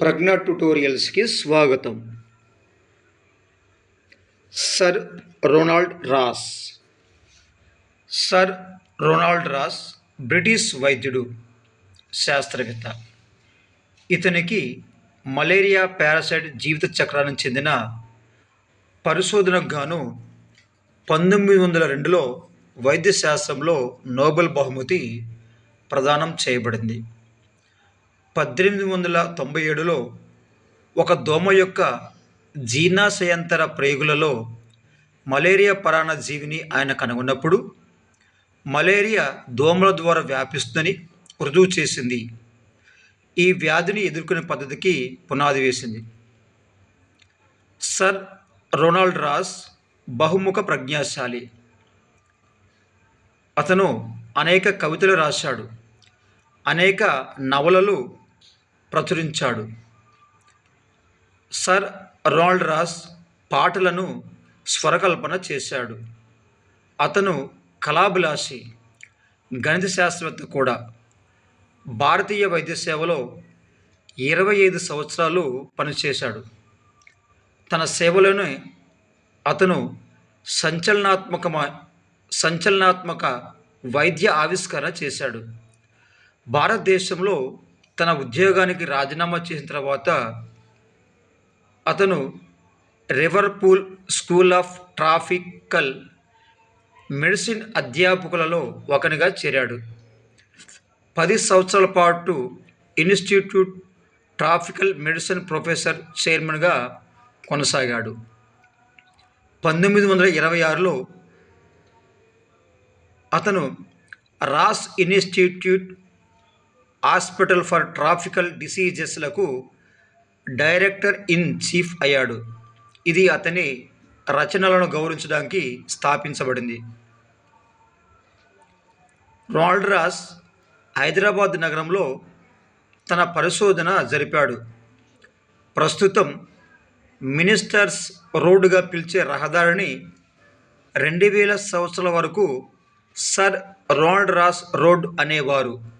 ప్రజ్ఞ ట్యుటోరియల్స్కి స్వాగతం. Sir Ronald Ross. Sir Ronald Ross British వైద్యుడు శాస్త్రవేత్త. ఇతనికి మలేరియా పారాసైట్ జీవిత చక్రానికి చెందిన పరిశోధనకు గాను పంతొమ్మిది వందల రెండులో వైద్య శాస్త్రంలో నోబెల్ బహుమతి ప్రదానం చేయబడింది. పద్దెనిమిది వందల తొంభై ఏడులో ఒక దోమ యొక్క జీర్ణాశయంతర ప్రేగులలో మలేరియా పరాణ జీవిని ఆయన కనుగొన్నప్పుడు మలేరియా దోమల ద్వారా వ్యాపిస్తుందని రుజువు చేసింది. ఈ వ్యాధిని ఎదుర్కొనే పద్ధతికి పునాది వేసింది. సర్ రొనాల్డ్ రాస్ బహుముఖ ప్రజ్ఞాశాలి. అతను అనేక కవితలు రాశాడు. అనేక నవలలు ప్రచురించాడు. సర్ రొనాల్డ్ రాస్ పాటలను స్వరకల్పన చేశాడు. అతను కళాభిలాషి గణిత శాస్త్రవేత్త కూడా. భారతీయ వైద్య సేవలో ఇరవై ఐదు సంవత్సరాలు పనిచేశాడు. తన సేవలోనే అతను సంచలనాత్మక సంచలనాత్మక వైద్య ఆవిష్కరణ చేశాడు. భారతదేశంలో తన ఉద్యోగానికి రాజీనామా చేసిన తర్వాత అతను Liverpool school of tropical medicine అధ్యాపకులలో ఒకనిగా చేరాడు. పది సంవత్సరాల పాటు ఇన్స్టిట్యూట్ ట్రాఫికల్ మెడిసిన్ ప్రొఫెసర్ చైర్మన్గా కొనసాగాడు. పంతొమ్మిది వందల ఇరవై ఆరులో అతను Ross institute hospital for tropical డిసీజెస్లకు director in chief అయ్యాడు. ఇది అతని రచనలను గౌరవించడానికి స్థాపించబడింది. రొనాల్డ్ రాస్ హైదరాబాద్ నగరంలో తన పరిశోధన జరిపాడు. ప్రస్తుతం మినిస్టర్స్ రోడ్డుగా పిలిచే రహదారిని రెండు వేల సంవత్సరాల వరకు సర్ రొనాల్డ్ రాస్ రోడ్ అనేవారు.